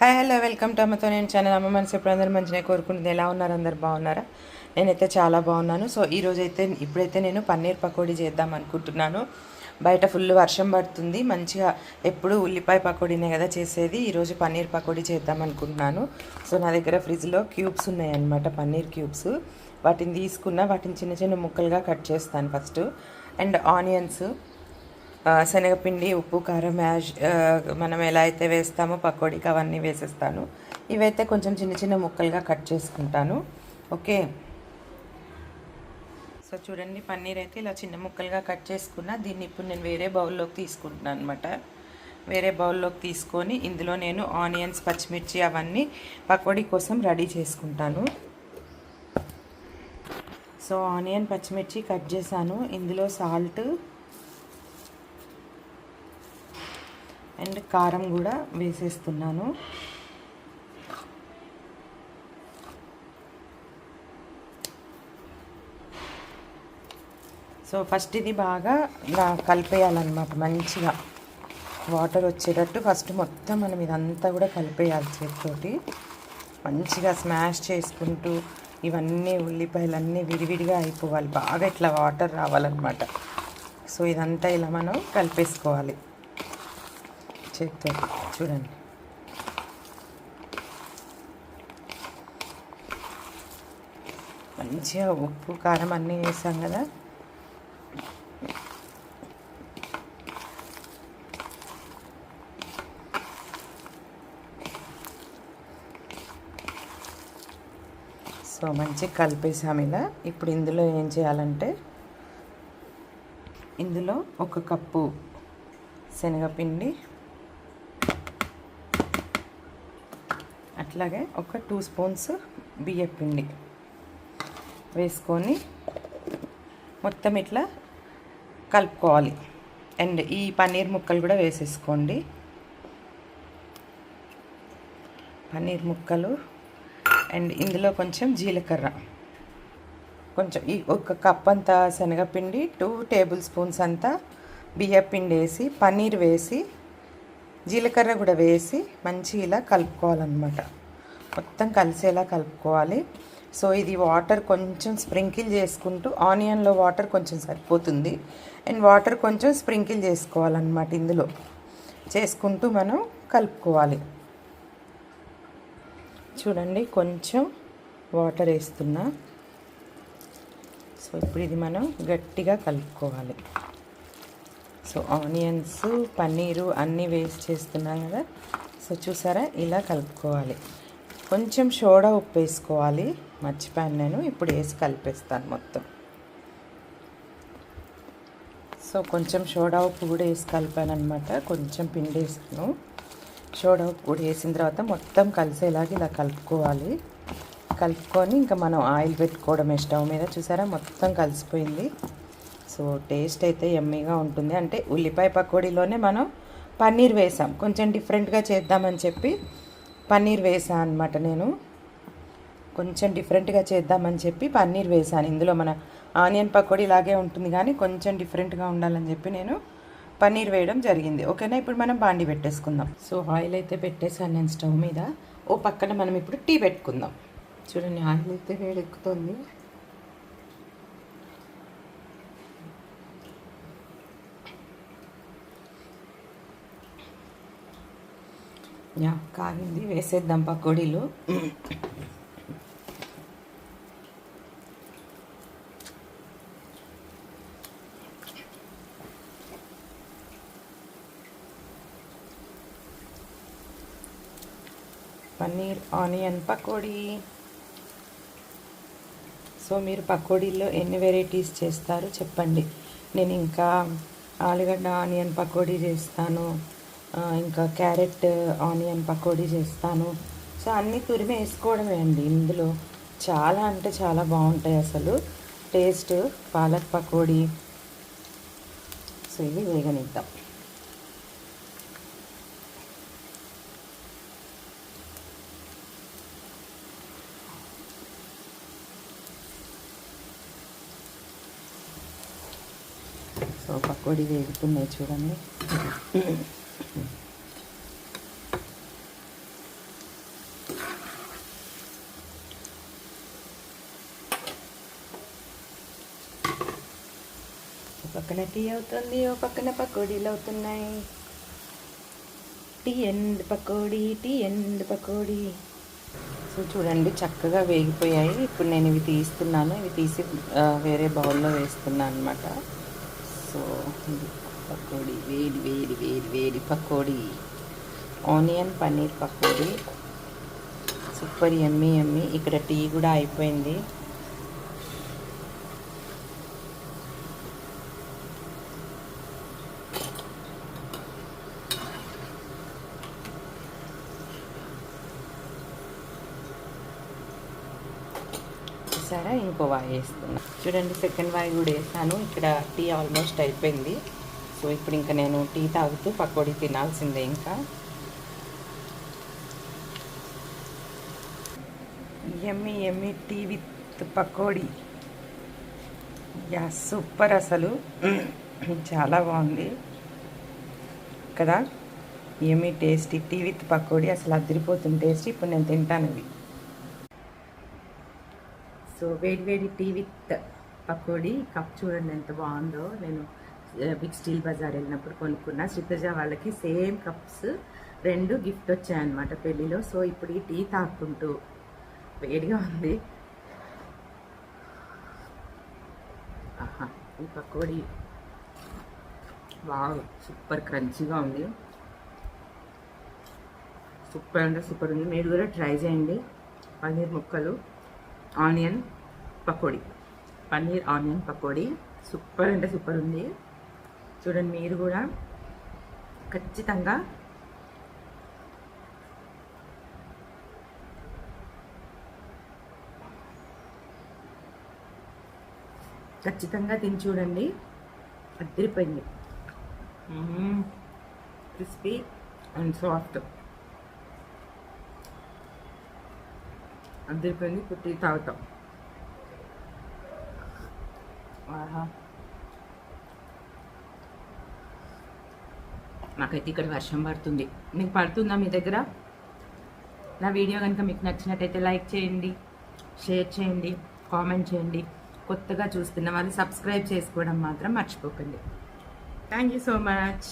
Hi hello welcome to అమ్మతో నేను channel అమ్మ మనసు ఎప్పుడు అందరూ మంచిగా కోరుకుంటుంది. ఎలా ఉన్నారు అందరు? బాగున్నారా? నేనైతే చాలా బాగున్నాను. సో ఈ అయితే ఇప్పుడైతే నేను పన్నీర్ పకోడీ చేద్దాం అనుకుంటున్నాను. బయట ఫుల్ వర్షం పడుతుంది. మంచిగా ఎప్పుడు ఉల్లిపాయ పకోడీనే కదా చేసేది. ఈరోజు పన్నీర్ పకోడీ చేద్దాం అనుకుంటున్నాను. సో నా దగ్గర ఫ్రిడ్జ్లో క్యూబ్స్ ఉన్నాయన్నమాట పన్నీర్ క్యూబ్స్. వాటిని తీసుకున్న వాటిని చిన్న చిన్న ముక్కలుగా కట్ చేస్తాను ఫస్ట్. అండ్ ఆనియన్స్ శనగపిండి ఉప్పు కారం యాజ్ మనం ఎలా అయితే వేస్తామో పకోడీకి అవన్నీ వేసేస్తాను. ఇవైతే కొంచెం చిన్న చిన్న ముక్కలుగా కట్ చేసుకుంటాను. ఓకే? సో చూడండి పన్నీర్ అయితే ఇలా చిన్న ముక్కలుగా కట్ చేసుకున్న దీన్ని ఇప్పుడు నేను వేరే బౌల్లోకి తీసుకుంటున్నాను అనమాట వేరే బౌల్లోకి తీసుకొని ఇందులో నేను ఆనియన్స్ పచ్చిమిర్చి అవన్నీ పకోడీ కోసం రెడీ చేసుకుంటాను. సో ఆనియన్ పచ్చిమిర్చి కట్ చేశాను. ఇందులో సాల్ట్ అండ్ కారం కూడా వేసేస్తున్నాను. సో ఫస్ట్ ఇది బాగా ఇలా కలిపేయాలన్నమాట మంచిగా. వాటర్ వచ్చేటట్టు ఫస్ట్ మొత్తం మనం ఇదంతా కూడా కలిపేయాలి చేతితోటి. మంచిగా స్మాష్ చేసుకుంటూ ఇవన్నీ ఉల్లిపాయలన్నీ విడివిడిగా అయిపోవాలి బాగా ఇట్లా వాటర్ రావాలన్నమాట. సో ఇదంతా ఇలా మనం కలిపేసుకోవాలి. చేత్తో చూడండి. మంచిగా ఉప్పు కారం అన్నీ వేసాం కదా. సో మంచిగా కలిపేసాము ఇలా. ఇప్పుడు ఇందులో ఏం చేయాలంటే ఇందులో ఒక కప్పు శనగపిండి అట్లాగే ఒక టూ స్పూన్స్ బియ్యపిండి వేసుకొని మొత్తం ఇట్లా కలుపుకోవాలి. అండ్ ఈ పన్నీర్ ముక్కలు కూడా వేసేసుకోండి. పన్నీర్ ముక్కలు అండ్ ఇందులో కొంచెం జీలకర్ర. కొంచెం ఈ ఒక కప్ అంతా శనగపిండి టూ టేబుల్ స్పూన్స్ అంతా బియ్యపిండి వేసి పన్నీర్ వేసి జీలకర్ర కూడా వేసి మంచి ఇలా కలుపుకోవాలన్నమాట. మొత్తం కలిసేలా కలుపుకోవాలి. సో ఇది వాటర్ కొంచెం స్ప్రింకిల్ చేసుకుంటూ ఆనియన్లో వాటర్ కొంచెం సరిపోతుంది. అండ్ వాటర్ కొంచెం స్ప్రింకిల్ చేసుకోవాలన్నమాట ఇందులో. చేసుకుంటూ మనం కలుపుకోవాలి. చూడండి కొంచెం వాటర్ వేస్తున్నా. సో ఇప్పుడు ఇది మనం గట్టిగా కలుపుకోవాలి. సో ఆనియన్స్ పన్నీరు అన్నీ వేస్ట్ చేస్తున్నాం కదా. సో చూసారా? ఇలా కలుపుకోవాలి. కొంచెం సోడా ఉప్పు వేసుకోవాలి. మర్చిపోయాను నేను. ఇప్పుడు వేసి కలిపేస్తాను మొత్తం. సో కొంచెం సోడా ఉప్పు కూడా వేసి కలిపాను అనమాట కొంచెం పిండి వేసాను సోడా ఉప్పు కూడా వేసిన తర్వాత మొత్తం కలిసేలాగా ఇలా కలుపుకోవాలి. కలుపుకొని ఇంకా మనం ఆయిల్ పెట్టుకోవడమే. స్టవ్ మీద చూసారా? మొత్తం కలిసిపోయింది. సో టేస్ట్ అయితే ఎమ్మీగా ఉంటుంది. అంటే ఉల్లిపాయ పకోడీలోనే మనం పన్నీర్ వేసాం. కొంచెం డిఫరెంట్గా చేద్దామని చెప్పి పన్నీర్ వేసాను అనమాట నేను. కొంచెం డిఫరెంట్గా చేద్దామని చెప్పి పన్నీర్ వేసాను ఇందులో మన ఆనియన్ పకోడీ ఇలాగే ఉంటుంది కానీ కొంచెం డిఫరెంట్గా ఉండాలని చెప్పి నేను పన్నీర్ వేయడం జరిగింది. ఓకేనా? ఇప్పుడు మనం బాండి పెట్టేసుకుందాం. సో ఆయిల్ అయితే పెట్టేసాను నేను స్టవ్ మీద. ఓ పక్కన మనం ఇప్పుడు టీ పెట్టుకుందాం. చూడండి ఆయిల్ అయితే వేడెక్కుతుంది. కాగింది. వేసేద్దాం పకోడీలు. పన్నీర్ ఆనియన్ పకోడీ. సో మీరు పకోడీల్లో ఎన్ని వెరైటీస్ చేస్తారో? చెప్పండి. నేను ఇంకా ఆలుగడ్డ ఆనియన్ పకోడీ చేస్తాను. ఇంకా క్యారెట్ ఆనియన్ పకోడీ చేస్తాను. సో అన్నీ తురిమి వేసుకోవడమే అండి. ఇందులో చాలా అంటే చాలా బాగుంటాయి అసలు. టేస్ట్ పాలక్ పకోడీ. సో ఇవి వేగనిద్దాం. సో పకోడీ వేగుతున్నాయి చూడండి. పక్కన టీ అవుతుంది ఓ పక్కన పకోడీలు అవుతున్నాయి. Tea and pakodi tea and pakodi. So చూడండి చక్కగా వేగిపోయాయి. ఇప్పుడు నేను ఇవి తీస్తున్నాను. ఇవి తీసి వేరే బౌల్లో వేస్తున్నాను అనమాట సో పకోడీ వేడి వేడి వేడి వేడి పకోడీ. ఆనియన్ పన్నీర్ పకోడీ. సూపర్ ఎమ్మి ఎమ్మి ఇక్కడ టీ కూడా అయిపోయింది. చూసారా? ఇంకో వాయి వేస్తున్నా. చూడండి సెకండ్ వాయి కూడా వేసాను. ఇక్కడ టీ ఆల్మోస్ట్ అయిపోయింది. సో ఇప్పుడు ఇంకా నేను టీ తాగుతూ పకోడీ తినాల్సిందే ఇంకా. ఎమ్మి ఎమ్మి tea with pakodi. Yeah super అసలు. చాలా బాగుంది. కదా? ఎమ్మి టేస్టీ టీ విత్ పకోడీ. అసలు అదిరిపోతుంది టేస్ట్. ఇప్పుడు నేను తింటాను ఇవి. సో వేడి వేడి టీ విత్ పకోడీ. కప్ చూడండి ఎంత బాగుందో. నేను బిగ్ స్టీల్ బజార్ వెళ్ళినప్పుడు కొనుక్కున్న. శ్రీతజ వాళ్ళకి సేమ్ కప్స్ రెండు గిఫ్ట్ వచ్చాయన్నమాట పెళ్ళిలో. సో ఇప్పుడు ఈ టీ తాక్కుంటూ వేడిగా ఉంది. ఆహా ఈ పకోడీ. వావ్ సూపర్ క్రంచీగా ఉంది. సూపర్ అంటే సూపర్ ఉంది. మీరు కూడా ట్రై చేయండి. పన్నీర్ ముక్కలు onion pakodi. Paneer onion pakodi. Super అంటే సూపర్ ఉంది. చూడండి మీరు కూడా. ఖచ్చితంగా. ఖచ్చితంగా తిని చూడండి. అద్దరిపోయింది క్రిస్పీ అండ్ సాఫ్ట్. అద్దరిపోయింది పుట్టి తాగుతాం. ఆహా. నాకైతే ఇక్కడ వర్షం పడుతుంది. మీకు పడుతుందా మీ దగ్గర? నా వీడియో కనుక మీకు నచ్చినట్టయితే లైక్ చేయండి షేర్ చేయండి కామెంట్ చేయండి. కొత్తగా చూస్తున్న వాళ్ళు సబ్స్క్రైబ్ చేసుకోవడం మాత్రం మర్చిపోకండి. Thank you so much.